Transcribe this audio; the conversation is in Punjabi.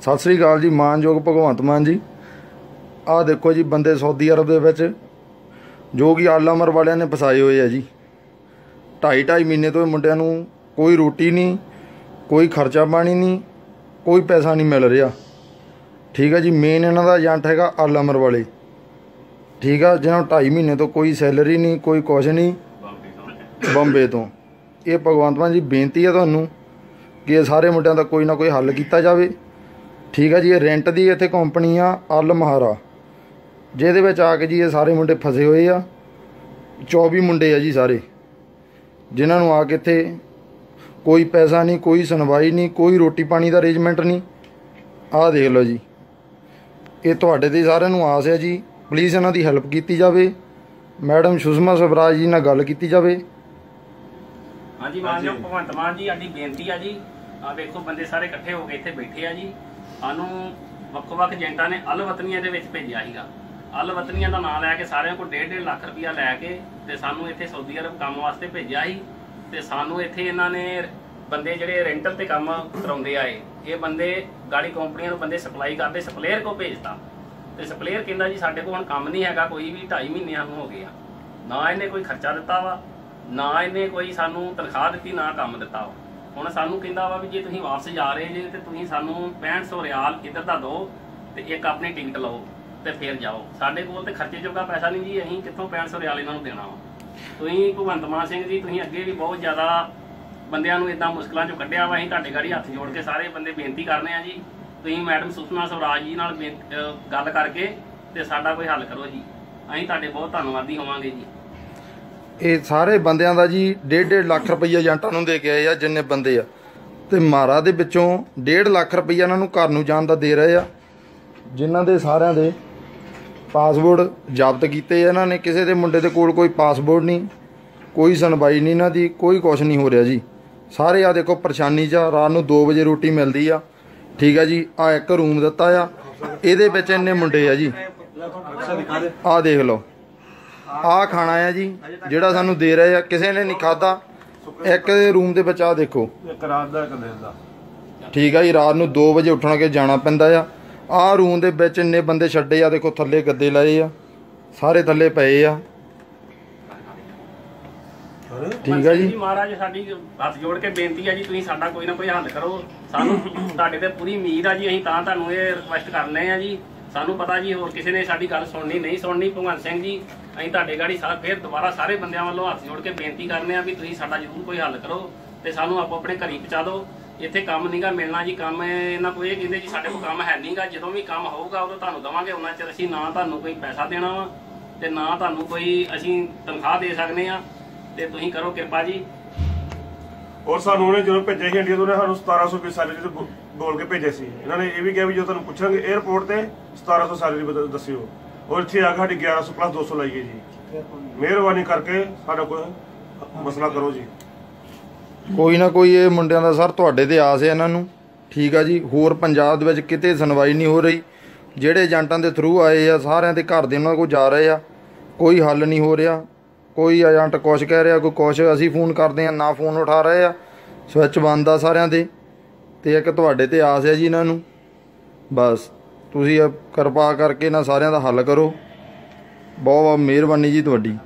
ਸਤਿ ਸ੍ਰੀ ਅਕਾਲ ਜੀ, ਮਾਨਯੋਗ ਭਗਵੰਤ ਮਾਨ ਜੀ। ਆਹ ਦੇਖੋ ਜੀ ਬੰਦੇ ਸਾਊਦੀ ਅਰਬ ਦੇ ਵਿੱਚ, ਜੋ ਕਿ ਆਲਮਰ ਵਾਲਿਆਂ ਨੇ ਫਸਾਏ ਹੋਏ ਆ ਜੀ। ਢਾਈ ਢਾਈ ਮਹੀਨੇ ਤੋਂ ਇਹ ਮੁੰਡਿਆਂ ਨੂੰ ਕੋਈ ਰੋਟੀ ਨਹੀਂ, ਕੋਈ ਖਰਚਾ ਪਾਣੀ ਨਹੀਂ, ਕੋਈ ਪੈਸਾ ਨਹੀਂ ਮਿਲ ਰਿਹਾ। ਠੀਕ ਹੈ ਜੀ ਮੇਨ ਇਹਨਾਂ ਦਾ ਏਜੰਟ ਹੈਗਾ ਆਲਮਰ ਵਾਲੇ। ਠੀਕ ਆ ਜਿਹਨਾਂ ਨੂੰ ਢਾਈ ਮਹੀਨੇ ਤੋਂ ਕੋਈ ਸੈਲਰੀ ਨਹੀਂ, ਕੋਈ ਕੁਛ ਨਹੀਂ, ਬੰਬੇ ਤੋਂ। ਇਹ ਭਗਵੰਤ ਮਾਨ ਜੀ, ਬੇਨਤੀ ਹੈ ਤੁਹਾਨੂੰ ਕਿ ਇਹ ਸਾਰੇ ਮੁੰਡਿਆਂ ਦਾ ਕੋਈ ਨਾ ਕੋਈ ਹੱਲ ਕੀਤਾ ਜਾਵੇ। ਠੀਕ ਆ ਜੀ, ਇਹ ਰੈਂਟ ਦੀ ਇੱਥੇ ਕੰਪਨੀ ਆ, ਅਲ ਮਹਾਰਾ। ਜਿਹਦੇ ਵਿੱਚ ਆ ਕੇ ਜੀ ਇਹ ਸਾਰੇ ਮੁੰਡੇ ਫਸੇ ਹੋਏ ਆ। 24 ਮੁੰਡੇ ਆ ਜੀ ਸਾਰੇ। ਜਿਨ੍ਹਾਂ ਨੂੰ ਆ ਕੇ ਇੱਥੇ ਕੋਈ ਪੈਸਾ ਨਹੀਂ, ਕੋਈ ਸੁਣਵਾਈ ਨਹੀਂ, ਕੋਈ ਰੋਟੀ ਪਾਣੀ ਦਾ ਅਰੇਂਜਮੈਂਟ ਨਹੀਂ। ਆਹ ਦੇਖ ਲਓ ਜੀ। ਇਹ ਤੁਹਾਡੇ ਤੇ ਸਾਰਿਆਂ ਨੂੰ ਆਸ ਹੈ ਜੀ। ਪਲੀਜ਼ ਇਹਨਾਂ ਦੀ ਹੈਲਪ ਕੀਤੀ ਜਾਵੇ। ਮੈਡਮ ਸੁਸ਼ਮਾ ਸਵਰਾਜ ਜੀ ਨਾਲ ਗੱਲ ਕੀਤੀ ਜਾਵੇ। ਹਾਂਜੀ ਮਾਨਯੋਗ ਭਗਵੰਤ ਮਾਨ ਜੀ, ਸਾਡੀ ਬੇਨਤੀ ਆ ਜੀ। ਆ ਵੇਖੋ, ਬੰਦੇ ਸਾਰੇ ਇਕੱਠੇ ਹੋ ਕੇ ਇੱਥੇ ਬੈਠੇ ਆ ਜੀ। ਸਾਨੂੰ ਵੱਖ-ਵੱਖ ਏਜੰਟਾਂ ਨੇ ਅਲਵਤਨੀਆਂ ਦੇ ਵਿੱਚ ਭੇਜਿਆ ਸੀਗਾ। ਅਲਵਤਨੀਆਂ ਦਾ ਨਾਮ ਲੈ ਕੇ ਸਾਰਿਆਂ ਕੋਲ 1.5 ਲੱਖ ਰੁਪਇਆ ਲੈ ਕੇ ਤੇ ਸਾਨੂੰ ਇੱਥੇ ਸਾਊਦੀ ਅਰਬ ਕੰਮ ਵਾਸਤੇ ਭੇਜਿਆ ਸੀ ਤੇ ਸਾਨੂੰ ਇੱਥੇ ਇਹਨਾਂ ਨੇ ਬੰਦੇ ਜਿਹੜੇ ਰੈਂਟਲ ਤੇ ਕੰਮ ਕਰਾਉਂਦੇ ਆਏ, ਇਹ ਬੰਦੇ ਗਾੜੀ ਕੰਪਨੀਆਂ ਨੂੰ ਬੰਦੇ ਸਪਲਾਈ ਕਰਦੇ, ਸਪਲੇਅਰ ਕੋ ਭੇਜਤਾ। ਤੇ ਸਪਲੇਅਰ ਕਹਿੰਦਾ ਜੀ ਸਾਡੇ ਕੋਲ ਹੁਣ ਕੰਮ ਨਹੀਂ ਹੈਗਾ, ਕੋਈ ਵੀ 2.5 ਮਹੀਨਿਆਂ ਨੂੰ ਹੋ ਗਏ ਆ ਨਾ ਇਹਨੇ ਕੋਈ ਖਰਚਾ ਦਿੱਤਾ ਵਾ, ਨਾ ਇਹਨੇ ਕੋਈ ਸਾਨੂੰ ਤਨਖਾਹ ਦਿੱਤੀ, ਨਾ ਕੰਮ ਦਿੱਤਾ ਵਾ। ਹੁਣ ਸਾਨੂੰ ਕਹਿੰਦਾ ਵਾ ਵੀ ਜੇ ਤੁਸੀਂ ਵਾਪਸ ਜਾ ਰਹੇ ਜੇ ਤੇ ਤੁਸੀਂ ਸਾਨੂੰ 6500 ਰਿਆਲ ਇੱਧਰ ਦਾ ਦਿਓ ਤੇ ਇੱਕ ਆਪਣੀ ਟਿਕਟ ਲਓ ਤੇ ਫਿਰ ਜਾਓ। ਸਾਡੇ ਕੋਲ ਤੇ ਖਰਚੇ ਜੋਗਾ ਪੈਸਾ ਨਹੀਂ ਜੀ, ਅਸੀਂ ਕਿੱਥੋਂ 6500 ਰਿਆਲ ਇਹਨਾਂ ਨੂੰ ਦੇਣਾ ਵਾ? ਤੁਸੀਂ ਭਗਵੰਤ ਮਾਨ ਸਿੰਘ ਜੀ, ਤੁਸੀਂ ਅੱਗੇ ਵੀ ਬਹੁਤ ਜ਼ਿਆਦਾ ਬੰਦਿਆਂ ਨੂੰ ਇਦਾਂ ਮੁਸ਼ਕਲਾਂ ਚੋਂ ਕੱਢਿਆ ਵਾ, ਅਸੀਂ ਤੁਹਾਡੇ ਗਾੜੀ ਹੱਥ ਜੋੜ ਕੇ ਸਾਰੇ ਬੰਦੇ ਬੇਨਤੀ ਕਰਨੇ ਆ ਜੀ। ਤੁਸੀਂ ਮੈਡਮ ਸੁਸ਼ਮਾ ਸਵਰਾਜ ਜੀ ਨਾਲ ਗੱਲ ਕਰਕੇ ਤੇ ਸਾਡਾ ਕੋਈ ਹੱਲ ਕਰੋ ਜੀ। ਅਸੀਂ ਤੁਹਾਡੇ ਬਹੁਤ ਧੰਨਵਾਦੀ ਹੋਵਾਂਗੇ ਜੀ। ਇਹ ਸਾਰੇ ਬੰਦਿਆਂ ਦਾ ਜੀ 1.5 ਲੱਖ ਰੁਪਈਆ ਏਜੰਟਾਂ ਨੂੰ ਦੇ ਕੇ ਆਏ ਆ ਜਿੰਨੇ ਬੰਦੇ ਆ। ਤੇ ਮਾਰਾ ਦੇ ਵਿੱਚੋਂ 1.5 ਲੱਖ ਰੁਪਈਆ ਇਹਨਾਂ ਨੂੰ ਘਰ ਨੂੰ ਜਾਣ ਦਾ ਦੇ ਰਹੇ ਆ। ਜਿਨ੍ਹਾਂ ਦੇ ਸਾਰਿਆਂ ਦੇ ਪਾਸਪੋਰਟ ਜ਼ਬਤ ਕੀਤੇ ਆ ਇਹਨਾਂ ਨੇ। ਕਿਸੇ ਦੇ ਮੁੰਡੇ ਦੇ ਕੋਲ ਕੋਈ ਪਾਸਪੋਰਟ ਨਹੀਂ ਕੋਈ ਸੁਣਵਾਈ ਨਹੀਂ ਇਹਨਾਂ ਦੀ ਕੋਈ ਕੁਛ ਨਹੀਂ ਹੋ ਰਿਹਾ ਜੀ। ਸਾਰੇ ਆ ਦੇਖੋ ਪਰੇਸ਼ਾਨੀ 'ਚ ਆ, ਰਾਤ ਨੂੰ 2 ਵਜੇ ਰੋਟੀ ਮਿਲਦੀ ਆ। ਠੀਕ ਆ ਜੀ ਆ ਇੱਕ ਰੂਮ ਦਿੱਤਾ ਆ। ਇਹਦੇ ਵਿੱਚ ਇੰਨੇ ਮੁੰਡੇ ਆ ਜੀ। ਆ ਦੇਖ ਲਓ। ਆ ਖਾਣਾ ਆ ਜੀ ਜਿਹੜਾ ਸਾਨੂੰ ਦੇ ਰਹੇ ਆ। ਕਿਸੇ ਨੇ ਨਹੀਂ ਖਾਦਾ ਇੱਕ ਦੇ ਰੂਮ ਦੇ ਵਿੱਚ ਆ ਦੇਖੋ। ਇੱਕ ਰਾਤ ਦਾ ਇੱਕ ਦਿਨ ਦਾ। ਠੀਕ ਆ ਜੀ ਰਾਤ ਨੂੰ 2 ਵਜੇ ਉੱਠਣ ਕੇ ਜਾਣਾ ਪੈਂਦਾ ਆ। ਆ ਰੂਮ ਦੇ ਵਿੱਚ ਇੰਨੇ ਬੰਦੇ ਛੱਡੇ ਆ ਦੇਖੋ ਥੱਲੇ ਗੱਦੇ ਲਾਏ ਆ ਸਾਰੇ ਥੱਲੇ ਪਏ ਆ। ਠੀਕ ਆ ਜੀ। ਮਹਾਰਾਜ ਸਾਡੀ ਹੱਥ ਜੋੜ ਕੇ ਬੇਨਤੀ ਆ ਜੀ ਤੁਸੀਂ ਸਾਡਾ ਕੋਈ ਨਾ ਕੋਈ ਹੱਲ ਕਰੋ। ਸਾਨੂੰ ਤੁਹਾਡੇ ਤੇ ਪੂਰੀ ਉਮੀਦ ਆ ਜੀ ਅਸੀਂ ਤਾਂ ਤੁਹਾਨੂੰ ਇਹ ਰਿਕੁਐਸਟ ਕਰਨੇ ਆ ਜੀ। ਸਾਨੂੰ ਪਤਾ ਜੀ, ਹੋਰ ਕਿਸੇ ਨੇ ਸਾਡੀ ਗੱਲ ਸੁਣਨੀ, ਨਹੀਂ ਸੁਣਨੀ। ਭਗਵੰਤ ਸਿੰਘ ਜੀ, ਅਸੀਂ ਤੁਹਾਡੇ ਗਾੜੀ ਸਾਰਾ ਫਿਰ ਦੁਬਾਰਾ ਸਾਰੇ ਬੰਦਿਆਂ ਵੱਲੋਂ ਹੱਥ ਜੋੜ ਕੇ ਬੇਨਤੀ ਕਰਨੇ ਆ ਵੀ ਤੁਸੀਂ ਸਾਡਾ ਜ਼ਰੂਰ ਕੋਈ ਹੱਲ ਕਰੋ ਤੇ ਸਾਨੂੰ ਆਪੋ ਆਪਣੇ ਘਰੀ ਪਹੁੰਚਾ ਦਿਓ। ਇੱਥੇ ਕੰਮ ਨਹੀਂਗਾ ਮਿਲਣਾ ਜੀ, ਕੰਮ ਇਹਨਾਂ ਕੋਈ ਇਹ ਕਹਿੰਦੇ ਜੀ, ਸਾਡੇ ਕੋਲ ਕੰਮ ਹੈ ਨਹੀਂਗਾ ਜਦੋਂ ਵੀ ਕੰਮ ਹੋਊਗਾ ਉਦੋਂ ਤੁਹਾਨੂੰ ਦਵਾਂਗੇ। ਉਹਨਾਂ ਚਿਰ ਅਸੀਂ ਨਾ ਤੁਹਾਨੂੰ ਕੋਈ ਪੈਸਾ ਦੇਣਾ ਵਾ ਤੇ ਨਾ ਤੁਹਾਨੂੰ ਕੋਈ ਅਸੀਂ ਤਨਖਾਹ ਦੇ ਸਕਦੇ ਆ। ਤੇ ਤੁਸੀਂ ਕਰੋ ਕਿਰਪਾ ਜੀ। ਔਰ ਸਾਨੂੰ ਉਹਨੇ ਜਦੋਂ ਭੇਜਿਆ ਸੀ ਇੰਡੀਆ ਤੋਂ, ਉਹਨੇ ਸਾਨੂੰ 1700 ਰੁਪਏ ਸੈਲਰੀ ਤੇ ਬੋਲ ਕੇ ਭੇਜੇ ਸੀ। ਇਹਨਾਂ ਨੇ ਇਹ ਵੀ ਕਿਹਾ ਵੀ ਜਦੋਂ ਤੁਹਾਨੂੰ ਪੁੱਛਾਂਗੇ 에어ਪੋਰਟ ਤੇ 1700 ਸੈਲਰੀ ਦੱਸਿਓ। ਔਰ ਇੱਥੇ ਆ ਕੇ ਸਾਡੀ 1100 ਪਲੱਸ 200 ਲਾਈਏ ਜੀ। ਮਿਹਰਬਾਨੀ ਕਰਕੇ ਸਾਡਾ ਕੋਈ ਮਸਲਾ ਕਰੋ ਜੀ। ਕੋਈ ਨਾ ਕੋਈ ਇਹ ਮੁੰਡਿਆਂ ਦਾ ਸਰ ਤੁਹਾਡੇ ਤੇ ਆਸ ਹੈ ਇਹਨਾਂ ਨੂੰ। ਠੀਕ ਆ ਜੀ, ਹੋਰ ਪੰਜਾਬ ਦੇ ਵਿੱਚ ਕਿਤੇ ਸੁਣਵਾਈ ਨਹੀਂ ਹੋ ਰਹੀ। ਜਿਹੜੇ ਏਜੰਟਾਂ ਦੇ ਥਰੂ ਆਏ ਆ, ਸਾਰਿਆਂ ਦੇ ਘਰ ਦੇ ਉਹਨਾਂ ਕੋਲ ਜਾ ਰਹੇ ਆ। ਕੋਈ ਹੱਲ ਨਹੀਂ ਹੋ ਰਿਹਾ। ਕੋਈ ਏਜੰਟ ਕੁਛ ਕਹਿ ਰਿਹਾ, ਕੋਈ ਕੁਛ ਅਸੀਂ ਫੋਨ ਕਰਦੇ ਆ ਨਾ ਫੋਨ ਉਠਾ ਰਹੇ ਆ। ਸਵਿਚ ਬੰਦ ਆ ਸਾਰਿਆਂ ਦੇ। ਤੇ ਇੱਕ ਤੁਹਾਡੇ ਤੇ ਆਸ ਹੈ ਜੀ ਇਹਨਾਂ ਨੂੰ। ਬਸ, ਤੁਸੀਂ ਕਿਰਪਾ ਕਰਕੇ ਨਾ ਸਾਰਿਆਂ ਦਾ ਹੱਲ ਕਰੋ। ਬਹੁਤ ਬਹੁਤ ਮਿਹਰਬਾਨੀ ਜੀ ਤੁਹਾਡੀ।